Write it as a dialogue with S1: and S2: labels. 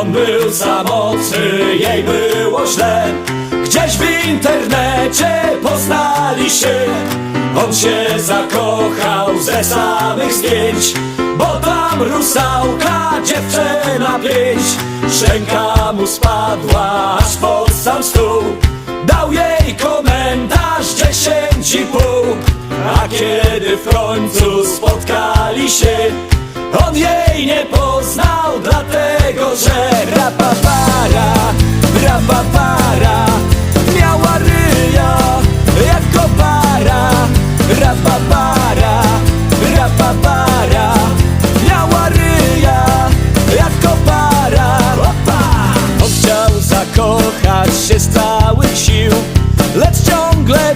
S1: On był samotny, jej było źle. Gdzieś w internecie poznali się. On się zakochał ze samych zdjęć Bo tam rusałka, dziewczyna pięć. Szczęka mu spadła aż pod sam stół. Dał jej komentarz dziesięć i pół. A kiedy w końcu spotkali się On jej nie poznał, dlatego że Rapapara, rapapara Miała ryja jak kopara. Rapapara, rapapara Miała ryja jak kopara. On chciał zakochać się z całych sił Lecz ciągle